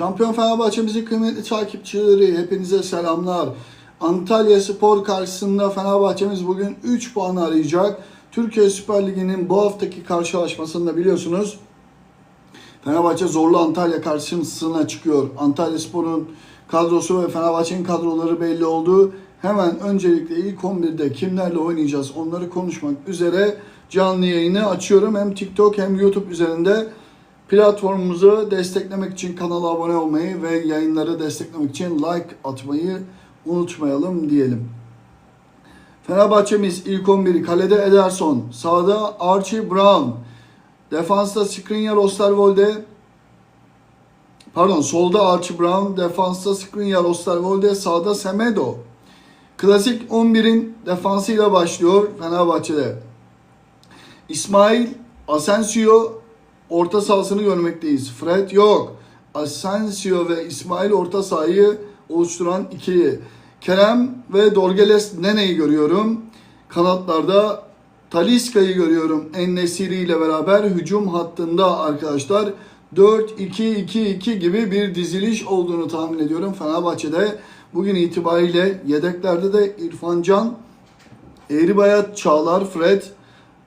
Şampiyon Fenerbahçe'mizin kıymetli takipçileri hepinize selamlar. Antalya Spor karşısında Fenerbahçe'miz bugün 3 puan arayacak. Türkiye Süper Ligi'nin bu haftaki karşılaşmasında biliyorsunuz Fenerbahçe zorlu Antalya karşısına çıkıyor. Antalya Spor'un kadrosu ve Fenerbahçe'nin kadroları belli oldu. Hemen öncelikle ilk 11'de kimlerle oynayacağız onları konuşmak üzere canlı yayını açıyorum. Hem TikTok hem YouTube üzerinde platformumuzu desteklemek için kanala abone olmayı ve yayınları desteklemek için like atmayı unutmayalım diyelim. Fenerbahçe'miz ilk 11'i kalede Ederson, sağda Archie Brown, defansta Skriniar Osterwolde, pardon solda Archie Brown, defansta Skriniar Osterwolde, sağda Semedo. Klasik 11'in defansıyla başlıyor Fenerbahçe'de. İsmail, Asensio orta sahasını görmekteyiz. Fred yok. Asensio ve İsmail orta sahayı oluşturan ikili. Kerem ve Dorgeles Nene'yi görüyorum. Kanatlarda Taliska'yı görüyorum. En-Nesiri ile beraber hücum hattında arkadaşlar 4-2-2-2 gibi bir diziliş olduğunu tahmin ediyorum. Fenerbahçe'de bugün itibariyle yedeklerde de İrfan Can, Eğribayat, Çağlar, Fred,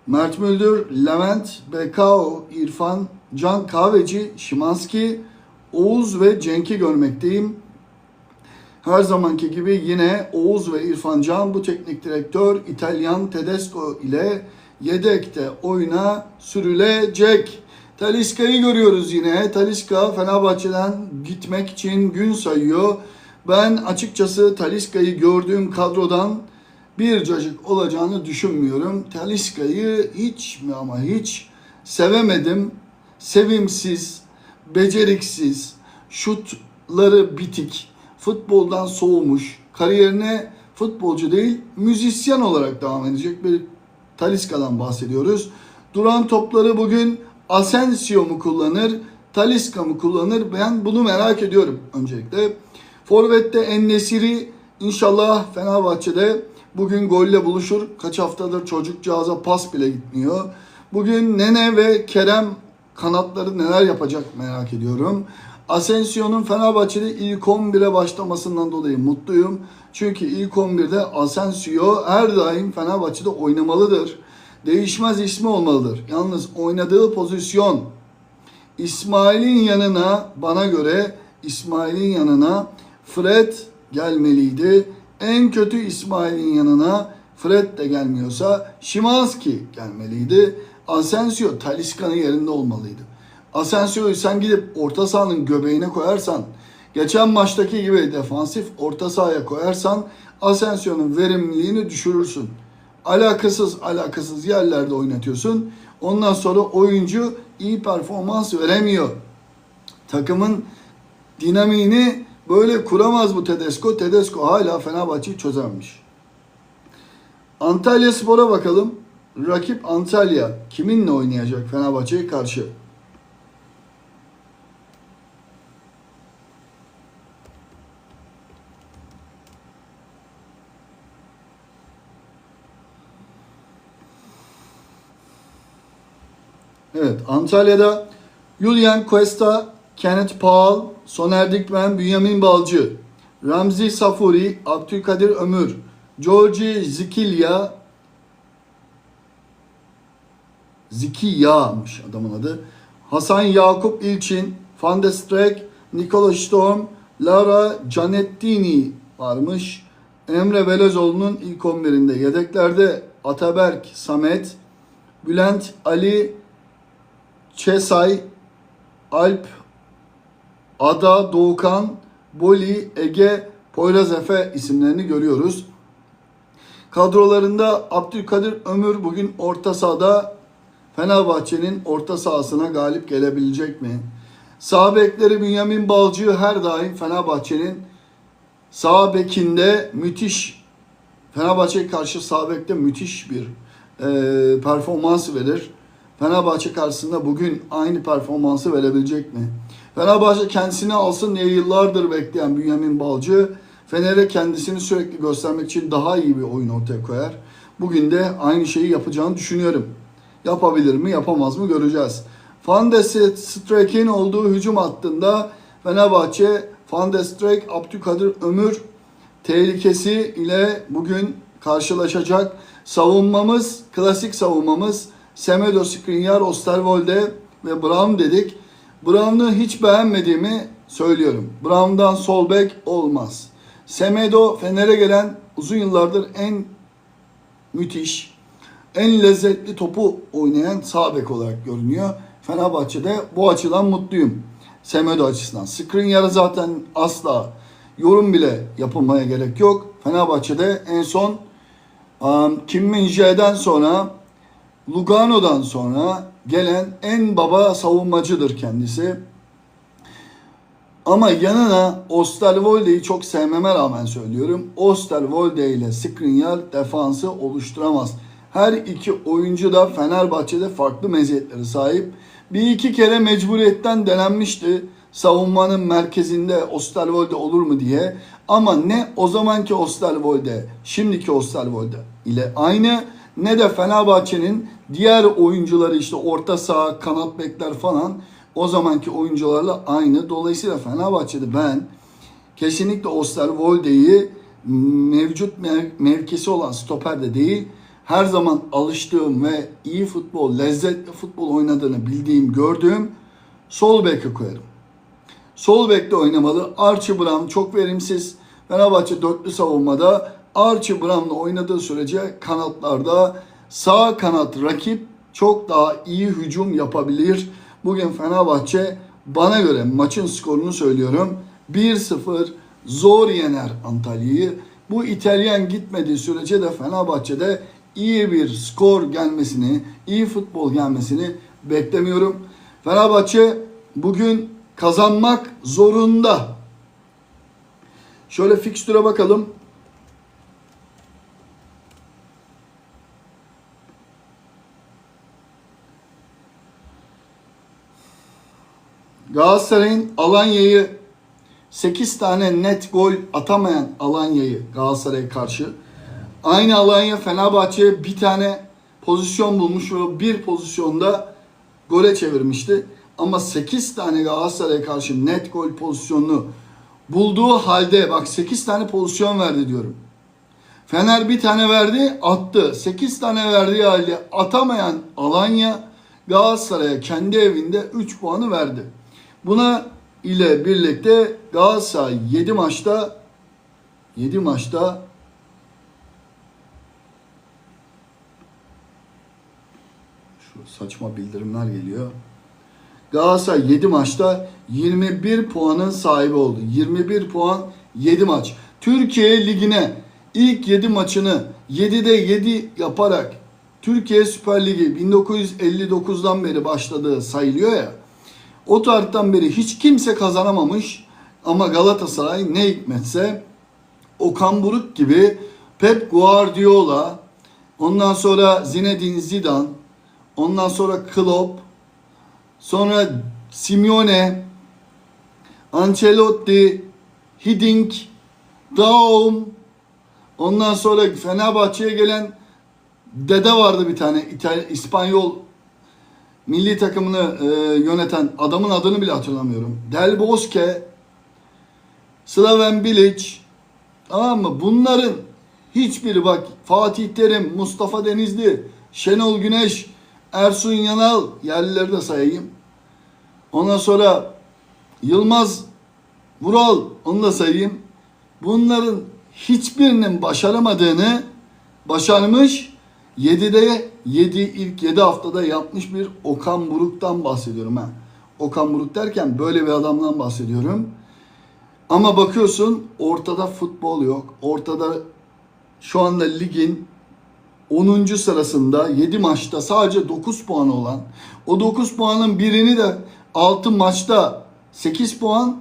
Mert Müldür, Levent, Bekao, İrfan, Can Kahveci, Şimanski, Oğuz ve Cenk'i görmekteyim. Her zamanki gibi yine Oğuz ve İrfan Can bu teknik direktör İtalyan Tedesco ile yedekte oyuna sürülecek. Taliska'yı görüyoruz yine. Taliska Fenerbahçe'den gitmek için gün sayıyor. Ben açıkçası Taliska'yı gördüğüm kadrodan bir cacık olacağını düşünmüyorum. Taliska'yı hiç mi ama hiç sevemedim. Sevimsiz, beceriksiz, şutları bitik, futboldan soğumuş, kariyerine futbolcu değil müzisyen olarak devam edecek bir Taliska'dan bahsediyoruz. Duran topları bugün Asensio mu kullanır, Taliska mı kullanır? Ben bunu merak ediyorum öncelikle. Forvet'te En-Nesiri inşallah Fenerbahçe'de bugün golle buluşur. Kaç haftadır çocukcağıza pas bile gitmiyor. Bugün Nene ve Kerem kanatları neler yapacak merak ediyorum. Asensio'nun Fenerbahçe'de ilk 11'e başlamasından dolayı mutluyum. Çünkü ilk 11'de Asensio her daim Fenerbahçe'de oynamalıdır. Değişmez ismi olmalıdır. Yalnız oynadığı pozisyon İsmail'in yanına bana göre İsmail'in yanına Fred gelmeliydi. En kötü İsmail'in yanına Fred de gelmiyorsa Şimanski gelmeliydi. Asensio Talisca'nın yerinde olmalıydı. Asensio'yu sen gidip orta sahanın göbeğine koyarsan, geçen maçtaki gibi defansif orta sahaya koyarsan Asensio'nun verimliliğini düşürürsün. Alakasız alakasız yerlerde oynatıyorsun. Ondan sonra oyuncu iyi performans veremiyor. Takımın dinamiğini böyle kuramaz bu Tedesco. Tedesco hala Fenerbahçe'yi çözememiş. Antalya Spor'a bakalım. Rakip Antalya kiminle oynayacak Fenerbahçe'ye karşı? Evet, Antalya'da Julian Cuesta, Kenneth Paul, Soner Dikmen, Bünyamin Balcı, Ramzi Safuri, Abdülkadir Ömür, Georgi Zikilya, Zikiya'mış adamın adı. Hasan Yakup İlçin, Van de Nikola Storm, Lara Canettini varmış. Emre Belezoğlu'nun ilk 11'inde. Yedeklerde Ataberk, Samet, Bülent, Ali, Çesay, Alp, Ada, Doğukan, Boli, Ege, Poyraz Efe isimlerini görüyoruz. Kadrolarında Abdülkadir Ömür bugün orta sahada Fenerbahçe'nin orta sahasına galip gelebilecek mi? Sağ bekleri Bünyamin Balcı her daim Fenerbahçe'nin sağ bekinde müthiş Fenerbahçe'ye karşı sağ bekte müthiş bir e, performans verir. Fenerbahçe karşısında bugün aynı performansı verebilecek mi? Fenerbahçe kendisini alsın diye yıllardır bekleyen Bünyamin Balcı Fener'e kendisini sürekli göstermek için daha iyi bir oyun ortaya koyar. Bugün de aynı şeyi yapacağını düşünüyorum. Yapabilir mi yapamaz mı göreceğiz. Van de olduğu hücum hattında Fenerbahçe Van der Streek, Abdülkadir Ömür tehlikesi ile bugün karşılaşacak. Savunmamız, klasik savunmamız Semedo, Skriniar, Osterwolde ve Brown dedik. Brown'u hiç beğenmediğimi söylüyorum. Brown'dan sol bek olmaz. Semedo Fener'e gelen uzun yıllardır en müthiş, en lezzetli topu oynayan sağ bek olarak görünüyor. Fenerbahçe'de bu açıdan mutluyum. Semedo açısından. Skriniar'a zaten asla yorum bile yapılmaya gerek yok. Fenerbahçe'de en son um, Kim Min-jae'den sonra Lugano'dan sonra gelen en baba savunmacıdır kendisi. Ama yanına Osterwolde'yi çok sevmeme rağmen söylüyorum. Osterwolde ile Skriniar defansı oluşturamaz. Her iki oyuncu da Fenerbahçe'de farklı meziyetleri sahip. Bir iki kere mecburiyetten denenmişti. Savunmanın merkezinde Osterwolde olur mu diye. Ama ne o zamanki Osterwolde, şimdiki Osterwolde ile aynı ne de Fenerbahçe'nin diğer oyuncuları işte orta saha, kanat bekler falan o zamanki oyuncularla aynı. Dolayısıyla Fenerbahçe'de ben kesinlikle Osterwolde'yi mevcut mev- mevkisi olan stoperde değil her zaman alıştığım ve iyi futbol, lezzetli futbol oynadığını bildiğim, gördüğüm sol beke koyarım. Sol bekte oynamalı. Archie Brown çok verimsiz. Fenerbahçe dörtlü savunmada Archie Brown'la oynadığı sürece kanatlarda sağ kanat rakip çok daha iyi hücum yapabilir. Bugün Fenerbahçe bana göre maçın skorunu söylüyorum. 1-0 zor yener Antalya'yı. Bu İtalyan gitmediği sürece de Fenerbahçe'de iyi bir skor gelmesini, iyi futbol gelmesini beklemiyorum. Fenerbahçe bugün kazanmak zorunda. Şöyle fikstüre bakalım. Galatasaray'ın Alanya'yı 8 tane net gol atamayan Alanya'yı Galatasaray'a karşı aynı Alanya Fenerbahçe'ye bir tane pozisyon bulmuş ve bir pozisyonda gole çevirmişti. Ama 8 tane Galatasaray'a karşı net gol pozisyonunu bulduğu halde bak 8 tane pozisyon verdi diyorum. Fener bir tane verdi attı. 8 tane verdiği halde atamayan Alanya Galatasaray'a kendi evinde 3 puanı verdi. Buna ile birlikte Galatasaray 7 maçta 7 maçta şu saçma bildirimler geliyor. Galatasaray 7 maçta 21 puanın sahibi oldu. 21 puan 7 maç. Türkiye Ligi'ne ilk 7 maçını 7'de 7 yaparak Türkiye Süper Ligi 1959'dan beri başladığı sayılıyor ya. O tarihten beri hiç kimse kazanamamış ama Galatasaray ne hikmetse Okan Buruk gibi Pep Guardiola, ondan sonra Zinedine Zidane, ondan sonra Klopp, sonra Simeone, Ancelotti, Hiddink, Daum, ondan sonra Fenerbahçe'ye gelen dede vardı bir tane İspanyol milli takımını e, yöneten adamın adını bile hatırlamıyorum. Del Bosque, Slaven Bilic, tamam mı? Bunların hiçbiri bak Fatih Terim, Mustafa Denizli, Şenol Güneş, Ersun Yanal yerlileri de sayayım. Ondan sonra Yılmaz Vural onu da sayayım. Bunların hiçbirinin başaramadığını başarmış 7'de 7 ilk 7 haftada yapmış bir Okan Buruk'tan bahsediyorum ha. Okan Buruk derken böyle bir adamdan bahsediyorum. Ama bakıyorsun ortada futbol yok. Ortada şu anda ligin 10. sırasında 7 maçta sadece 9 puan olan o 9 puanın birini de 6 maçta 8 puan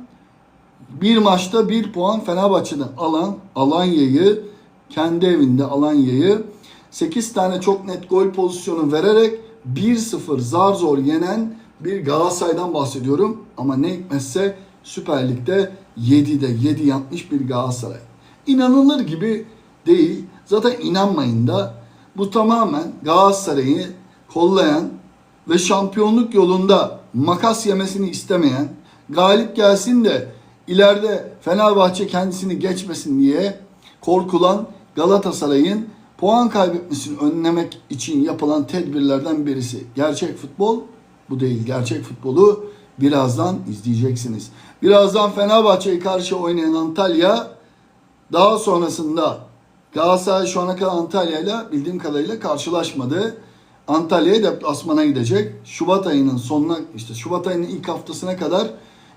bir maçta 1 puan Fenerbahçe'den alan Alanya'yı kendi evinde Alanya'yı 8 tane çok net gol pozisyonu vererek 1-0 zar zor yenen bir Galatasaray'dan bahsediyorum. Ama ne hikmetse Süper Lig'de 7'de 7 yapmış bir Galatasaray. İnanılır gibi değil. Zaten inanmayın da bu tamamen Galatasaray'ı kollayan ve şampiyonluk yolunda makas yemesini istemeyen, galip gelsin de ileride Fenerbahçe kendisini geçmesin diye korkulan Galatasaray'ın puan kaybetmesini önlemek için yapılan tedbirlerden birisi. Gerçek futbol bu değil. Gerçek futbolu birazdan izleyeceksiniz. Birazdan Fenerbahçe'ye karşı oynayan Antalya daha sonrasında Galatasaray şu ana kadar Antalya'yla bildiğim kadarıyla karşılaşmadı. Antalya'ya deplasmana gidecek. Şubat ayının sonuna işte Şubat ayının ilk haftasına kadar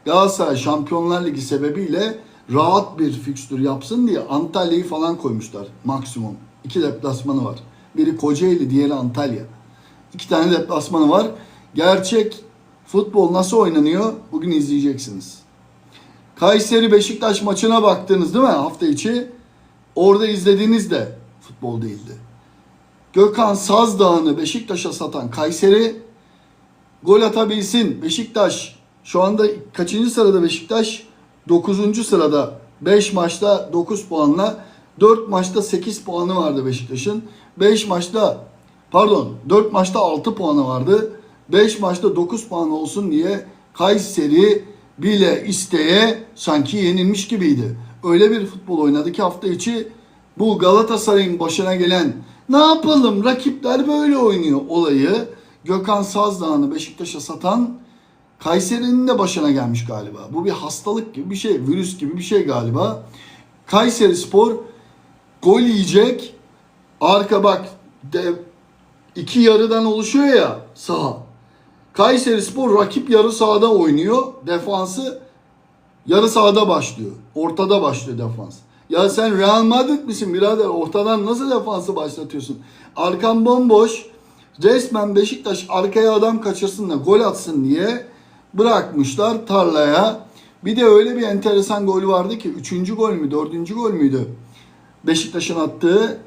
Galatasaray Şampiyonlar Ligi sebebiyle rahat bir fikstür yapsın diye Antalya'yı falan koymuşlar maksimum. İki deplasmanı var. Biri Kocaeli, diğeri Antalya. İki tane deplasmanı var. Gerçek futbol nasıl oynanıyor? Bugün izleyeceksiniz. Kayseri Beşiktaş maçına baktınız değil mi hafta içi? Orada izlediğiniz de futbol değildi. Gökhan Sazdağ'ını Beşiktaş'a satan Kayseri gol atabilsin. Beşiktaş şu anda kaçıncı sırada Beşiktaş? 9. sırada 5 maçta 9 puanla 4 maçta 8 puanı vardı Beşiktaş'ın. 5 maçta pardon 4 maçta 6 puanı vardı. 5 maçta 9 puan olsun diye Kayseri bile isteye sanki yenilmiş gibiydi. Öyle bir futbol oynadı ki hafta içi bu Galatasaray'ın başına gelen ne yapalım rakipler böyle oynuyor olayı Gökhan Sazdağ'ını Beşiktaş'a satan Kayseri'nin de başına gelmiş galiba. Bu bir hastalık gibi bir şey, virüs gibi bir şey galiba. Kayseri Spor gol yiyecek. Arka bak de, iki yarıdan oluşuyor ya saha. Kayseri Spor rakip yarı sahada oynuyor. Defansı yarı sahada başlıyor. Ortada başlıyor defans. Ya sen Real Madrid misin birader? Ortadan nasıl defansı başlatıyorsun? Arkan bomboş. Resmen Beşiktaş arkaya adam kaçırsın da gol atsın diye bırakmışlar tarlaya. Bir de öyle bir enteresan gol vardı ki üçüncü gol mü dördüncü gol müydü? Beşiktaş'ın attığı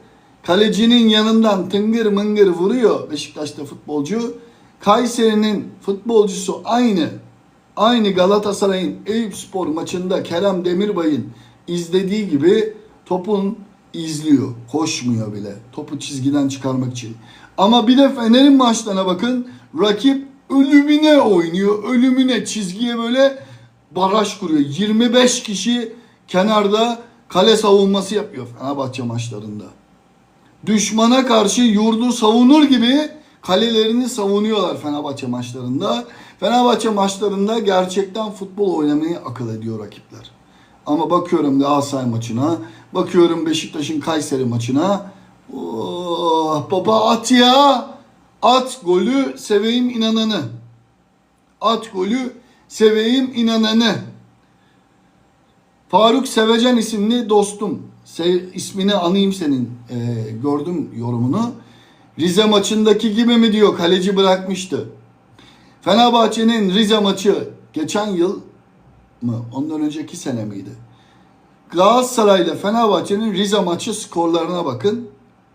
kalecinin yanından tıngır mıngır vuruyor Beşiktaş'ta futbolcu. Kayseri'nin futbolcusu aynı. Aynı Galatasaray'ın Eyüp Spor maçında Kerem Demirbay'ın izlediği gibi topun izliyor. Koşmuyor bile. Topu çizgiden çıkarmak için. Ama bir de Fener'in maçlarına bakın. Rakip ölümüne oynuyor. Ölümüne çizgiye böyle baraj kuruyor. 25 kişi kenarda kale savunması yapıyor Fenerbahçe maçlarında. Düşmana karşı yurdu savunur gibi kalelerini savunuyorlar Fenerbahçe maçlarında. Fenerbahçe maçlarında gerçekten futbol oynamayı akıl ediyor rakipler. Ama bakıyorum Galatasaray maçına, bakıyorum Beşiktaş'ın Kayseri maçına. Oh, baba at ya. At golü seveyim inananı. At golü seveyim inananı. Faruk Sevecen isimli dostum. Se- ismini anayım senin. Ee, gördüm yorumunu. Rize maçındaki gibi mi diyor kaleci bırakmıştı. Fenerbahçe'nin Rize maçı geçen yıl mı? Ondan önceki sene miydi? Galatasaray ile Fenerbahçe'nin Rize maçı skorlarına bakın.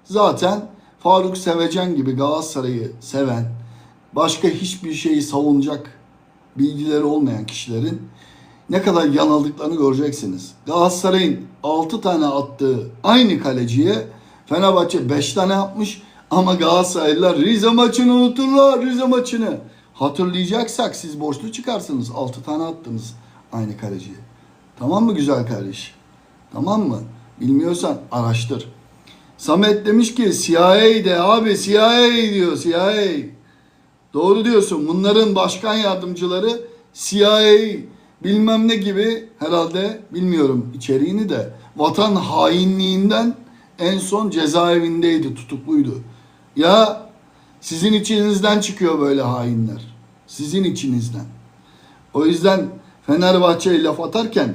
Zaten Faruk Sevecen gibi Galatasaray'ı seven, başka hiçbir şeyi savunacak bilgileri olmayan kişilerin ne kadar yanıldıklarını göreceksiniz. Galatasaray'ın 6 tane attığı aynı kaleciye Fenerbahçe 5 tane atmış ama Galatasaraylılar Rize maçını unuturlar Rize maçını. Hatırlayacaksak siz borçlu çıkarsınız. 6 tane attınız aynı kaleciye. Tamam mı güzel kardeş? Tamam mı? Bilmiyorsan araştır. Samet demiş ki CIA de abi CIA diyor CIA. Doğru diyorsun. Bunların başkan yardımcıları CIA bilmem ne gibi herhalde bilmiyorum içeriğini de vatan hainliğinden en son cezaevindeydi, tutukluydu. Ya sizin içinizden çıkıyor böyle hainler. Sizin içinizden. O yüzden Fenerbahçe'ye laf atarken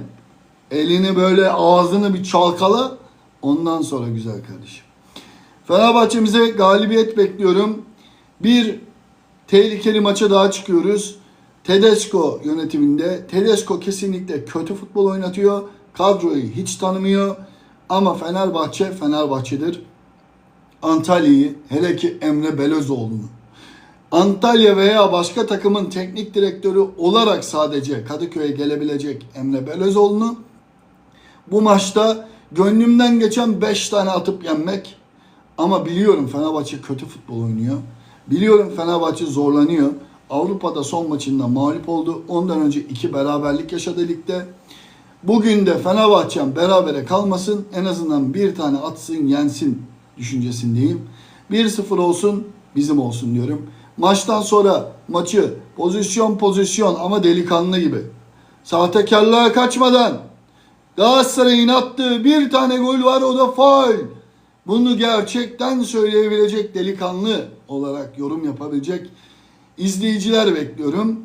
elini böyle ağzını bir çalkala ondan sonra güzel kardeşim. Fenerbahçe'mize galibiyet bekliyorum. Bir tehlikeli maça daha çıkıyoruz. Tedesco yönetiminde. Tedesco kesinlikle kötü futbol oynatıyor. Kadroyu hiç tanımıyor. Ama Fenerbahçe Fenerbahçe'dir. Antalya'yı hele ki Emre Belözoğlu'nu Antalya veya başka takımın teknik direktörü olarak sadece Kadıköy'e gelebilecek Emre Belözoğlu'nu bu maçta gönlümden geçen 5 tane atıp yenmek ama biliyorum Fenerbahçe kötü futbol oynuyor. Biliyorum Fenerbahçe zorlanıyor Avrupa'da son maçında mağlup oldu. Ondan önce iki beraberlik yaşadı ligde. Bugün de Fenerbahçe'm berabere kalmasın. En azından bir tane atsın yensin düşüncesindeyim. 1-0 olsun bizim olsun diyorum. Maçtan sonra maçı pozisyon pozisyon ama delikanlı gibi. Sahtekarlığa kaçmadan Galatasaray'ın attığı bir tane gol var o da faul. Bunu gerçekten söyleyebilecek delikanlı olarak yorum yapabilecek izleyiciler bekliyorum.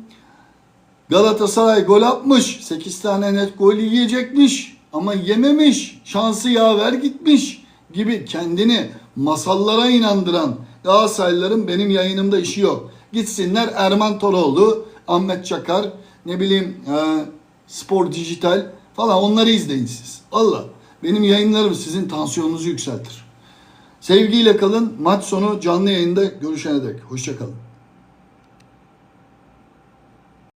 Galatasaray gol atmış. 8 tane net gol yiyecekmiş. Ama yememiş. Şansı yaver gitmiş gibi kendini masallara inandıran Galatasaraylıların benim yayınımda işi yok. Gitsinler Erman Toroğlu, Ahmet Çakar, ne bileyim e, Spor Dijital falan onları izleyin siz. Allah benim yayınlarım sizin tansiyonunuzu yükseltir. Sevgiyle kalın. Maç sonu canlı yayında görüşene dek. Hoşçakalın.